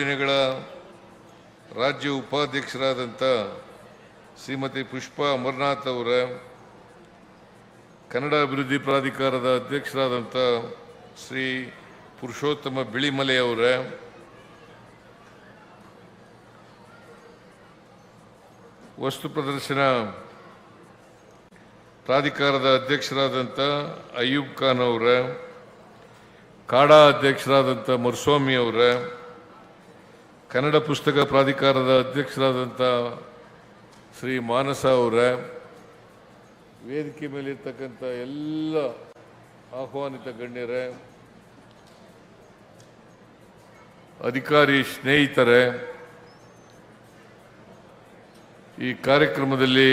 ಯೋಜನೆಗಳ ರಾಜ್ಯ ಉಪಾಧ್ಯಕ್ಷರಾದಂಥ ಶ್ರೀಮತಿ ಪುಷ್ಪಾ ಅಮರನಾಥ್ ಅವರ ಕನ್ನಡ ಅಭಿವೃದ್ಧಿ ಪ್ರಾಧಿಕಾರದ ಅಧ್ಯಕ್ಷರಾದಂಥ ಶ್ರೀ ಪುರುಷೋತ್ತಮ ಬಿಳಿಮಲೆ ಅವರ, ವಸ್ತು ಪ್ರದರ್ಶನ ಪ್ರಾಧಿಕಾರದ ಅಧ್ಯಕ್ಷರಾದಂಥ ಅಯ್ಯೂಬ್ ಖಾನ್ ಅವರ, ಕಾಡಾ ಅಧ್ಯಕ್ಷರಾದಂಥ ಮರುಸ್ವಾಮಿ ಅವರ ಕನ್ನಡ ಪುಸ್ತಕ ಪ್ರಾಧಿಕಾರದ ಅಧ್ಯಕ್ಷರಾದಂಥ ಶ್ರೀ ಮಾನಸ ಅವರ, ವೇದಿಕೆ ಮೇಲಿರ್ತಕ್ಕಂಥ ಎಲ್ಲ ಆಹ್ವಾನಿತ ಗಣ್ಯರೇ, ಅಧಿಕಾರಿ ಸ್ನೇಹಿತರೆ, ಈ ಕಾರ್ಯಕ್ರಮದಲ್ಲಿ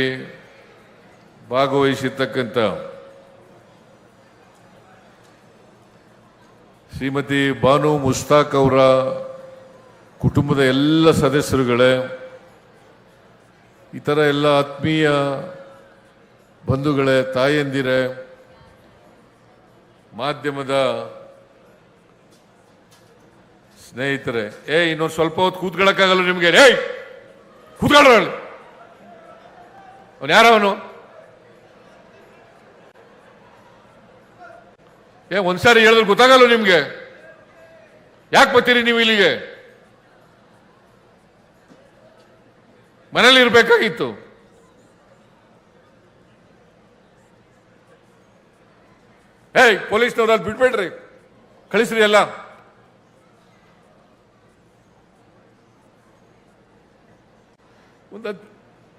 ಭಾಗವಹಿಸಿರ್ತಕ್ಕಂಥ ಶ್ರೀಮತಿ ಬಾನು ಮುಸ್ತಾಕ್ ಅವರ ಕುಟುಂಬದ ಎಲ್ಲ ಸದಸ್ಯರುಗಳೇ, ಇತರ ಎಲ್ಲ ಆತ್ಮೀಯ ಬಂಧುಗಳೇ, ತಾಯಂದಿರೇ, ಮಾಧ್ಯಮದ ಸ್ನೇಹಿತರೆ ಏ ಇನ್ನೊಂದು ಸ್ವಲ್ಪ ಹೊತ್ತು ಕೂತ್ಕೊಳ್ಳೋಕ್ಕಾಗಲ್ಲ ನಿಮಗೆ, ಏಯ್ ಕೂತ್ಕೊಳ್ಳಿ ಅವನು ಯಾರವನು ಏ, ಒಂದ್ಸಾರಿ ಹೇಳಿದ್ರೆ ಗೊತ್ತಾಗಲ್ಲ ನಿಮಗೆ. ಯಾಕೆ ಬರ್ತೀರಿ ನೀವು ಇಲ್ಲಿಗೆ? ಮನೇಲಿ ಇರಬೇಕಾಗಿತ್ತು. ಏಯ್, ಪೊಲೀಸ್ನವ್ರು ಅಲ್ಲಿ ಬಿಡ್ಬೇಡ್ರಿ. ಕಳಿಸ್ರಿ ಎಲ್ಲ. ಒಂದು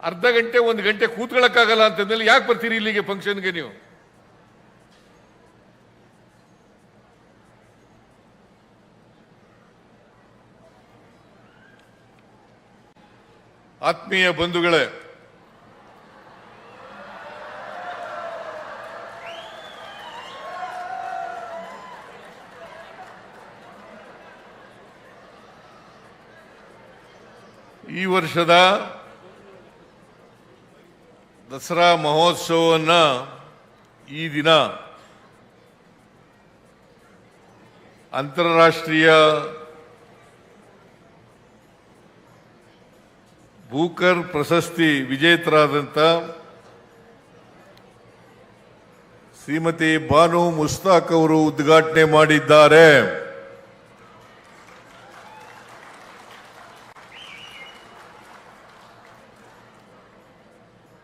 ಅರ್ಧ ಗಂಟೆ, ಒಂದು ಗಂಟೆ ಕೂತ್ಕೊಳ್ಳೋಕ್ಕಾಗಲ್ಲ ಅಂತಂದ್ರೆ ಯಾಕೆ ಬರ್ತೀರಿ ಇಲ್ಲಿಗೆ ಫಂಕ್ಷನ್ಗೆ ನೀವು? ಆತ್ಮೀಯ ಬಂಧುಗಳೇ ಈ ವರ್ಷದ ದಸರಾ ಮಹೋತ್ಸವವನ್ನು ಈ ದಿನ ಅಂತಾರಾಷ್ಟ್ರೀಯ ಬೂಕರ್ ಪ್ರಶಸ್ತಿ ವಿಜೇತರಾದಂಥ ಶ್ರೀಮತಿ ಬಾನು ಮುಸ್ತಾಕ್ ಅವರು ಉದ್ಘಾಟನೆ ಮಾಡಿದ್ದಾರೆ.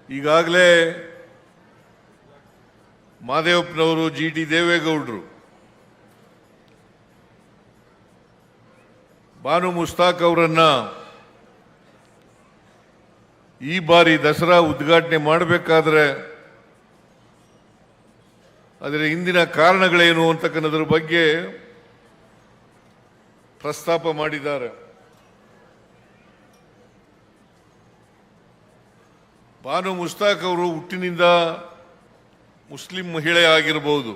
ಈಗಾಗಲೇ ಮಾದೇವಪ್ಪನವರು ಜಿ ಟಿ ದೇವೇಗೌಡರು ಬಾನು ಮುಸ್ತಾಕ್ ಅವರನ್ನ ಈ ಬಾರಿ ದಸರಾ ಉದ್ಘಾಟನೆ ಮಾಡಬೇಕಾದ್ರೆ ಅದರ ಹಿಂದಿನ ಕಾರಣಗಳೇನು ಅಂತಕ್ಕಂಥದ್ರ ಬಗ್ಗೆ ಪ್ರಸ್ತಾಪ ಮಾಡಿದ್ದಾರೆ. ಬಾನು ಮುಸ್ತಾಕ್ ಅವರು ಹುಟ್ಟಿನಿಂದ ಮುಸ್ಲಿಂ ಮಹಿಳೆ ಆಗಿರಬಹುದು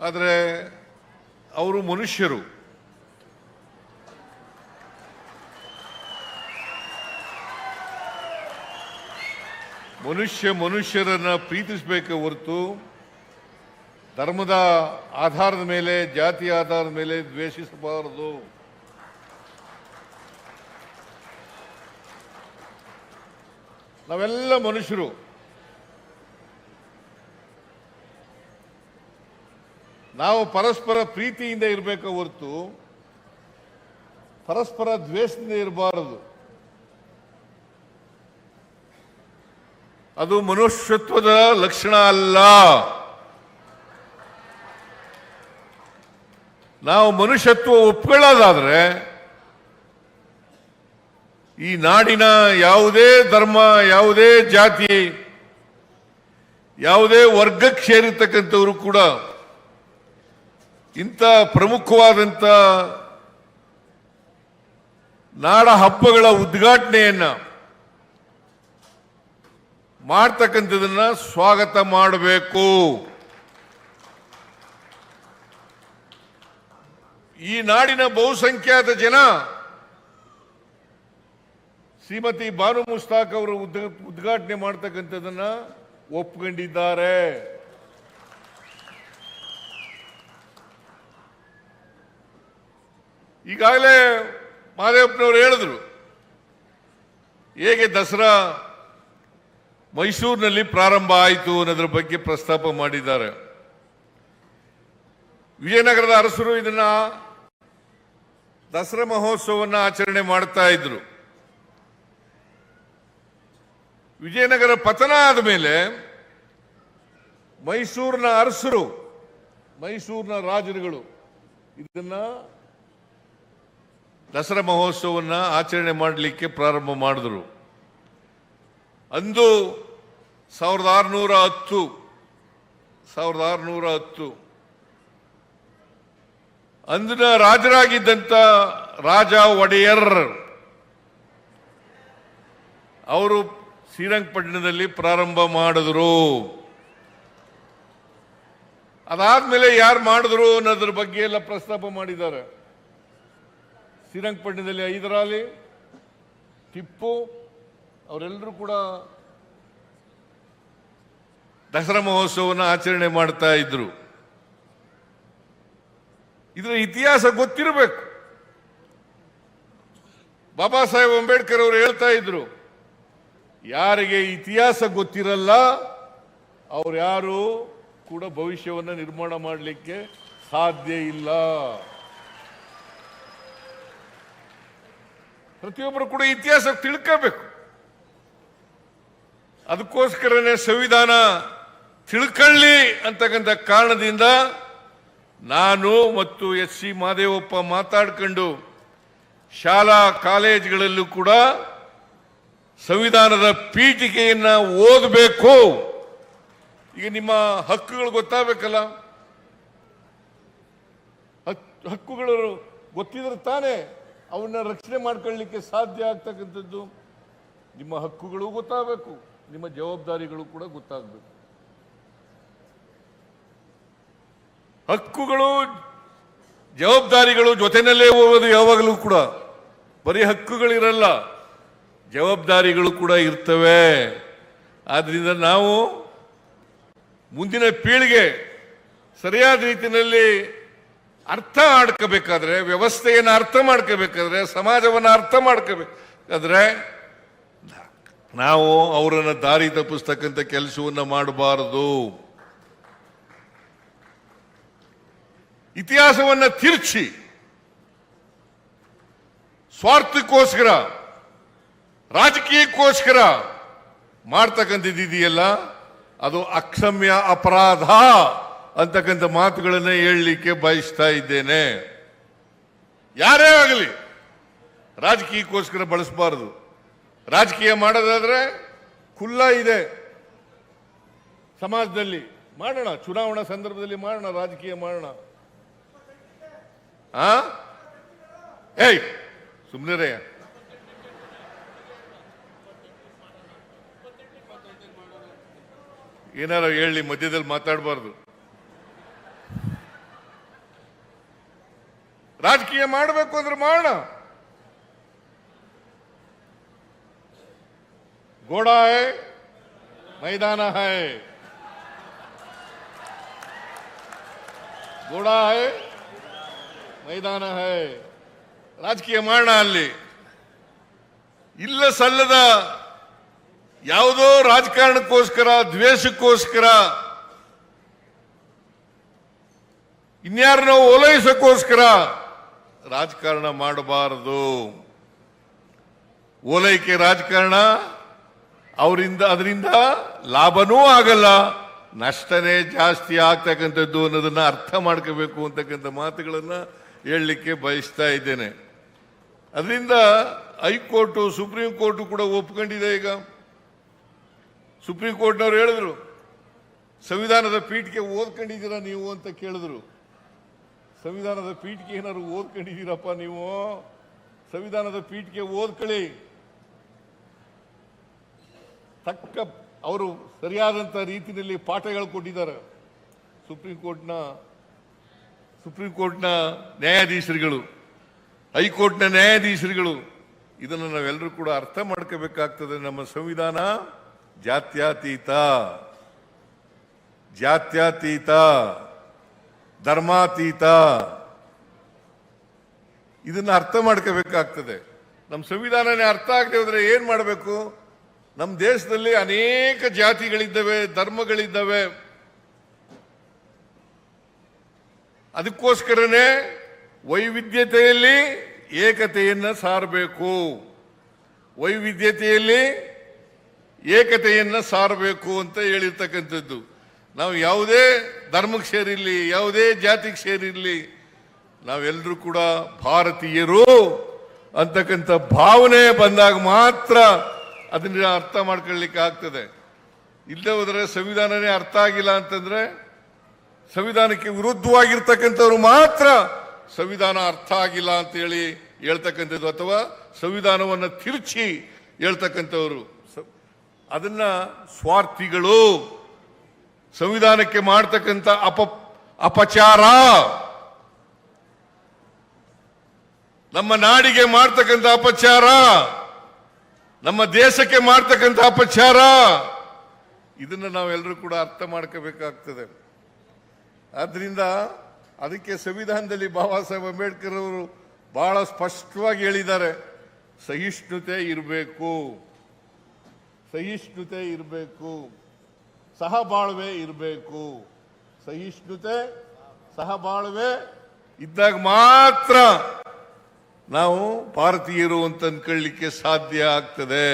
ಆದರೆ ಅವರು ಮನುಷ್ಯರು. ಮನುಷ್ಯ ಮನುಷ್ಯರನ್ನು ಪ್ರೀತಿಸಬೇಕು ಹೊರತು ಧರ್ಮದ ಆಧಾರದ ಮೇಲೆ, ಜಾತಿ ಆಧಾರದ ಮೇಲೆ ದ್ವೇಷಿಸಬಾರದು. ನಾವೆಲ್ಲ ಮನುಷ್ಯರು. ನಾವು ಪರಸ್ಪರ ಪ್ರೀತಿಯಿಂದ ಇರಬೇಕು ಹೊರತು ಪರಸ್ಪರ ದ್ವೇಷದಿಂದ ಇರಬಾರದು. ಅದು ಮನುಷ್ಯತ್ವದ ಲಕ್ಷಣ ಅಲ್ಲ. ನಾವು ಮನುಷ್ಯತ್ವ ಒಪ್ಕೊಳ್ಳೋದಾದ್ರೆ ಈ ನಾಡಿನ ಯಾವುದೇ ಧರ್ಮ, ಯಾವುದೇ ಜಾತಿ, ಯಾವುದೇ ವರ್ಗಕ್ಕೆ ಸೇರಿರ್ತಕ್ಕಂಥವರು ಕೂಡ ಇಂಥ ಪ್ರಮುಖವಾದಂಥ ನಾಡ ಹಬ್ಬಗಳ ಉದ್ಘಾಟನೆಯನ್ನ ಮಾಡ್ತಕ್ಕಂಥದನ್ನ ಸ್ವಾಗತ ಮಾಡಬೇಕು. ಈ ನಾಡಿನ ಬಹುಸಂಖ್ಯಾತ ಜನ ಶ್ರೀಮತಿ ಬಾನು ಮುಸ್ತಾಕ್ ಅವರು ಉದ್ ಉದ್ಘಾಟನೆ ಮಾಡ್ತಕ್ಕಂಥದನ್ನ ಒಪ್ಕೊಂಡಿದ್ದಾರೆ. ಈಗಾಗಲೇ ಮಾದೇವಪ್ಪನವರು ಹೇಳಿದ್ರು, ಹೇಗೆ ದಸರಾ ಮೈಸೂರಿನಲ್ಲಿ ಪ್ರಾರಂಭ ಆಯಿತು ಅನ್ನೋದ್ರ ಬಗ್ಗೆ ಪ್ರಸ್ತಾಪ ಮಾಡಿದ್ದಾರೆ. ವಿಜಯನಗರದ ಅರಸರು ಇದನ್ನ ದಸರಾ ಮಹೋತ್ಸವವನ್ನು ಆಚರಣೆ ಮಾಡ್ತಾ ಇದ್ರು. ವಿಜಯನಗರ ಪತನ ಆದ ಮೇಲೆ ಮೈಸೂರಿನ ಅರಸರು, ಮೈಸೂರಿನ ರಾಜರುಗಳು ಇದನ್ನ ದಸರಾ ಮಹೋತ್ಸವವನ್ನು ಆಚರಣೆ ಮಾಡಲಿಕ್ಕೆ ಪ್ರಾರಂಭ ಮಾಡಿದ್ರು. ಅಂದು ಸಾವಿರದ ಆರುನೂರ ಹತ್ತು, ಸಾವಿರದ ಆರುನೂರ ಹತ್ತು. ಅಂದಿನ ರಾಜರಾಗಿದ್ದಂಥ ರಾಜ ಒಡೆಯರ್, ಅವರು ಶ್ರೀರಂಗಪಟ್ಟಣದಲ್ಲಿ ಪ್ರಾರಂಭ ಮಾಡಿದ್ರು. ಅದಾದ್ಮೇಲೆ ಯಾರು ಮಾಡಿದ್ರು ಅನ್ನೋದ್ರ ಬಗ್ಗೆ ಎಲ್ಲ ಪ್ರಸ್ತಾಪ ಮಾಡಿದ್ದಾರೆ. ಶ್ರೀರಂಗಪಟ್ಟಣದಲ್ಲಿ ಹೈದರಾಲಿ ಟಿಪ್ಪು ಅವರೆಲ್ಲರೂ ಕೂಡ ದಸರಾ ಮಹೋತ್ಸವವನ್ನು ಆಚರಣೆ ಮಾಡ್ತಾ ಇದ್ರು. ಇದರ ಇತಿಹಾಸ ಗೊತ್ತಿರಬೇಕು. ಬಾಬಾ ಸಾಹೇಬ್ ಅಂಬೇಡ್ಕರ್ ಅವರು ಹೇಳ್ತಾ ಇದ್ರು, ಯಾರಿಗೆ ಇತಿಹಾಸ ಗೊತ್ತಿರಲ್ಲ, ಅವ್ರು ಯಾರು ಕೂಡ ಭವಿಷ್ಯವನ್ನು ನಿರ್ಮಾಣ ಮಾಡಲಿಕ್ಕೆ ಸಾಧ್ಯ ಇಲ್ಲ. ಪ್ರತಿಯೊಬ್ಬರು ಕೂಡ ಇತಿಹಾಸ ತಿಳ್ಕೋಬೇಕು. ಅದಕ್ಕೋಸ್ಕರನೇ ಸಂವಿಧಾನ ತಿಳ್ಕೊಳ್ಳಿ ಅಂತಕ್ಕಂಥ ಕಾರಣದಿಂದ ನಾನು ಮತ್ತು ಎಸ್ ಸಿ ಮಾದೇವಪ್ಪ ಮಾತಾಡ್ಕೊಂಡು ಶಾಲಾ ಕಾಲೇಜುಗಳಲ್ಲೂ ಕೂಡ ಸಂವಿಧಾನದ ಪೀಠಿಕೆಯನ್ನ ಓದಬೇಕು. ಈಗ ನಿಮ್ಮ ಹಕ್ಕುಗಳು ಗೊತ್ತಾಗಬೇಕಲ್ಲ? ಹಕ್- ಹಕ್ಕುಗಳು ಗೊತ್ತಿದ್ರೆ ತಾನೇ ಅವನ್ನ ರಕ್ಷಣೆ ಮಾಡ್ಕೊಳ್ಳಿಕ್ಕೆ ಸಾಧ್ಯ ಆಗ್ತಕ್ಕಂಥದ್ದು. ನಿಮ್ಮ ಹಕ್ಕುಗಳು ಗೊತ್ತಾಗಬೇಕು. ನಿಮ್ಮ ಜವಾಬ್ದಾರಿಗಳು ಕೂಡ ಗೊತ್ತಾಗಬೇಕು. ಹಕ್ಕುಗಳು, ಜವಾಬ್ದಾರಿಗಳು ಜೊತೆಯಲ್ಲೇ ಹೋಗೋದು ಯಾವಾಗಲೂ ಕೂಡ. ಬರೀ ಹಕ್ಕುಗಳಿರಲ್ಲ, ಜವಾಬ್ದಾರಿಗಳು ಕೂಡ ಇರ್ತವೆ. ಆದ್ರಿಂದ ನಾವು ಮುಂದಿನ ಪೀಳಿಗೆ ಸರಿಯಾದ ರೀತಿಯಲ್ಲಿ ಅರ್ಥ ಮಾಡ್ಕೋಬೇಕಾದ್ರೆ, ವ್ಯವಸ್ಥೆಯನ್ನು ಅರ್ಥ ಮಾಡ್ಕೋಬೇಕಾದ್ರೆ, ಸಮಾಜವನ್ನು ಅರ್ಥ ಮಾಡ್ಕೋಬೇಕಾದ್ರೆ ನಾವು ಅವರನ್ನು ದಾರಿ ತಪ್ಪಿಸ್ತಕ್ಕಂಥ ಕೆಲಸವನ್ನು ಮಾಡಬಾರದು. ಇತಿಹಾಸವನ್ನು ತಿರ್ಚಿ. ಸ್ವಾರ್ಥಕ್ಕೋಸ್ಕರ, ರಾಜಕೀಯಕ್ಕೋಸ್ಕರ ಮಾಡ್ತಕ್ಕಂಥದ್ದು ಇದೆಯಲ್ಲ ಅದು ಅಕ್ಷಮ್ಯ ಅಪರಾಧ ಅಂತಕ್ಕಂಥ ಮಾತುಗಳನ್ನು ಹೇಳಲಿಕ್ಕೆ ಬಯಸ್ತಾ ಇದ್ದೇನೆ. ಯಾರೇ ಆಗಲಿ, ರಾಜಕೀಯಕ್ಕೋಸ್ಕರ ಬಳಸಬಾರದು. ರಾಜಕೀಯ ಮಾಡೋದಾದ್ರೆ ಖುಲ್ಲ ಇದೆ. ಸಮಾಜದಲ್ಲಿ ಮಾಡೋಣ, ಚುನಾವಣಾ ಸಂದರ್ಭದಲ್ಲಿ ಮಾಡೋಣ, ರಾಜಕೀಯ ಮಾಡೋಣ. ಆ? ಏಯ್ ಸುಮ್ಮನೆ ಏನಾರ ಹೇಳಿ ಮಧ್ಯದಲ್ಲಿ ಮಾತಾಡಬಾರ್ದು. ರಾಜಕೀಯ ಮಾಡಬೇಕು ಅಂದ್ರೆ ಮಾಡೋಣ. ಗೋಡ ಹೈ ಮೈದಾನ ಹೈ. ಗೋಡ ಹೈ ಮೈದಾನ ಹೈ. ರಾಜಕೀಯ ಮಾಡೋಣ ಅಲ್ಲಿ. ಇಲ್ಲ ಸಲ್ಲದ ಯಾವುದೋ ರಾಜಕಾರಣಕ್ಕೋಸ್ಕರ, ದ್ವೇಷಕ್ಕೋಸ್ಕರ, ಇನ್ಯಾರನ್ನೋ ಓಲೈಸೋಕ್ಕೋಸ್ಕರ ರಾಜಕಾರಣ ಮಾಡಬಾರದು. ಓಲೈಕೆ ರಾಜಕಾರಣ ಅವರಿಂದ, ಅದರಿಂದ ಲಾಭನೂ ಆಗಲ್ಲ, ನಷ್ಟನೇ ಜಾಸ್ತಿ ಆಗ್ತಕ್ಕಂಥದ್ದು ಅನ್ನೋದನ್ನ ಅರ್ಥ ಮಾಡ್ಕೋಬೇಕು ಅಂತಕ್ಕಂಥ ಮಾತುಗಳನ್ನ ಹೇಳಲಿಕ್ಕೆ ಬಯಸ್ತಾ ಇದ್ದೇನೆ. ಅದರಿಂದ ಹೈಕೋರ್ಟು, ಸುಪ್ರೀಂ ಕೋರ್ಟು ಕೂಡ ಒಪ್ಕೊಂಡಿದೆ ಈಗ. ಸುಪ್ರೀಂ ಕೋರ್ಟ್ನವ್ರು ಹೇಳಿದ್ರು, ಸಂವಿಧಾನದ ಪೀಠಕ್ಕೆ ಓದ್ಕೊಂಡಿದ್ದೀರಾ ನೀವು ಅಂತ ಕೇಳಿದ್ರು. ಸಂವಿಧಾನದ ಪೀಠಕ್ಕೆ ಏನಾದ್ರು ಓದ್ಕೊಂಡಿದ್ದೀರಪ್ಪ ನೀವು? ಸಂವಿಧಾನದ ಪೀಠಕ್ಕೆ ಓದ್ಕೊಳ್ಳಿ. ತಕ್ಕ ಅವರು ಸರಿಯಾದಂಥ ರೀತಿಯಲ್ಲಿ ಪಾಠಗಳು ಕೊಟ್ಟಿದ್ದಾರೆ. ಸುಪ್ರೀಂ ಕೋರ್ಟ್ನ ಸುಪ್ರೀಂ ಕೋರ್ಟ್ನ ನ್ಯಾಯಾಧೀಶರುಗಳು, ಹೈಕೋರ್ಟ್ನ ನ್ಯಾಯಾಧೀಶರುಗಳು, ಇದನ್ನು ನಾವೆಲ್ಲರೂ ಕೂಡ ಅರ್ಥ ಮಾಡ್ಕೋಬೇಕಾಗ್ತದೆ. ನಮ್ಮ ಸಂವಿಧಾನ ಜಾತ್ಯತೀತ. ಜಾತ್ಯತೀತ. ಧರ್ಮಾತೀತ. ಇದನ್ನು ಅರ್ಥ ಮಾಡ್ಕೋಬೇಕಾಗ್ತದೆ. ನಮ್ಮ ಸಂವಿಧಾನನೇ ಅರ್ಥ ಆಗದೆ ಹೋದ್ರೆ ಏನು ಮಾಡಬೇಕು? ನಮ್ಮ ದೇಶದಲ್ಲಿ ಅನೇಕ ಜಾತಿಗಳಿದ್ದಾವೆ, ಧರ್ಮಗಳಿದ್ದಾವೆ. ಅದಕ್ಕೋಸ್ಕರನೇ ವೈವಿಧ್ಯತೆಯಲ್ಲಿ ಏಕತೆಯನ್ನು ಸಾರಬೇಕು. ವೈವಿಧ್ಯತೆಯಲ್ಲಿ ಏಕತೆಯನ್ನು ಸಾರಬೇಕು ಅಂತ ಹೇಳಿರ್ತಕ್ಕಂಥದ್ದು. ನಾವು ಯಾವುದೇ ಧರ್ಮಕ್ಕೆ ಸೇರಿರಲಿ, ಯಾವುದೇ ಜಾತಿಗೆ ಸೇರಿರಲಿ ನಾವೆಲ್ಲರೂ ಕೂಡ ಭಾರತೀಯರು ಅಂತಕ್ಕಂಥ ಭಾವನೆ ಬಂದಾಗ ಮಾತ್ರ ಅದನ್ನ ಅರ್ಥ ಮಾಡ್ಕೊಳ್ಳಿಕ್ಕೆ ಆಗ್ತದೆ. ಇಲ್ಲದೆ ಹೋದರೆ ಸಂವಿಧಾನನೇ ಅರ್ಥ ಆಗಿಲ್ಲ ಅಂತಂದ್ರೆ ಸಂವಿಧಾನಕ್ಕೆ ವಿರುದ್ಧವಾಗಿರ್ತಕ್ಕಂಥವ್ರು ಮಾತ್ರ ಸಂವಿಧಾನ ಅರ್ಥ ಆಗಿಲ್ಲ ಅಂತ ಹೇಳಿ ಹೇಳ್ತಕ್ಕಂಥದ್ದು ಅಥವಾ ಸಂವಿಧಾನವನ್ನು ತಿರುಚಿ ಹೇಳ್ತಕ್ಕಂಥವ್ರು. ಅದನ್ನ ಸ್ವಾರ್ಥಿಗಳು ಸಂವಿಧಾನಕ್ಕೆ ಮಾಡ್ತಕ್ಕಂಥ ಅಪ, ಅಪಚಾರ ನಮ್ಮ ನಾಡಿಗೆ ಮಾಡ್ತಕ್ಕಂಥ ಅಪಚಾರ ನಮ್ಮ ದೇಶಕ್ಕೆ ಮಾಡ್ತಕ್ಕಂಥ ಅಪಚಾರ. ಇದನ್ನ ನಾವೆಲ್ಲರೂ ಕೂಡ ಅರ್ಥ ಮಾಡ್ಕೋಬೇಕಾಗ್ತದೆ. ಆದ್ರಿಂದ ಅದಕ್ಕೆ ಸಂವಿಧಾನದಲ್ಲಿ ಬಾಬಾ ಸಾಹೇಬ್ ಅಂಬೇಡ್ಕರ್ ಅವರು ಬಹಳ ಸ್ಪಷ್ಟವಾಗಿ ಹೇಳಿದ್ದಾರೆ. ಸಹಿಷ್ಣುತೆ ಇರಬೇಕು. ಸಹಿಷ್ಣುತೆ ಇರಬೇಕು. ಸಹಬಾಳ್ವೆ ಇರಬೇಕು. ಸಹಿಷ್ಣುತೆ, ಸಹಬಾಳ್ವೆ ಇದ್ದಾಗ ಮಾತ್ರ ನಾವು ಭಾರತೀಯರು ಅಂತ ಅನ್ಕೊಳ್ಳಿಕ್ಕೆ ಸಾಧ್ಯ ಆಗ್ತದೆ.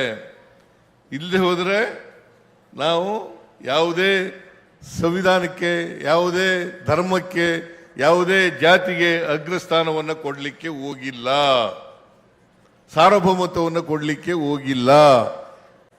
ಇಲ್ಲಿ ಹೋದರೆ ನಾವು ಯಾವುದೇ ಸಂವಿಧಾನಕ್ಕೆ, ಯಾವುದೇ ಧರ್ಮಕ್ಕೆ, ಯಾವುದೇ ಜಾತಿಗೆ ಅಗ್ರಸ್ಥಾನವನ್ನು ಕೊಡಲಿಕ್ಕೆ ಹೋಗಿಲ್ಲ. ಸಾರ್ವಭೌಮತ್ವವನ್ನು ಕೊಡಲಿಕ್ಕೆ ಹೋಗಿಲ್ಲ.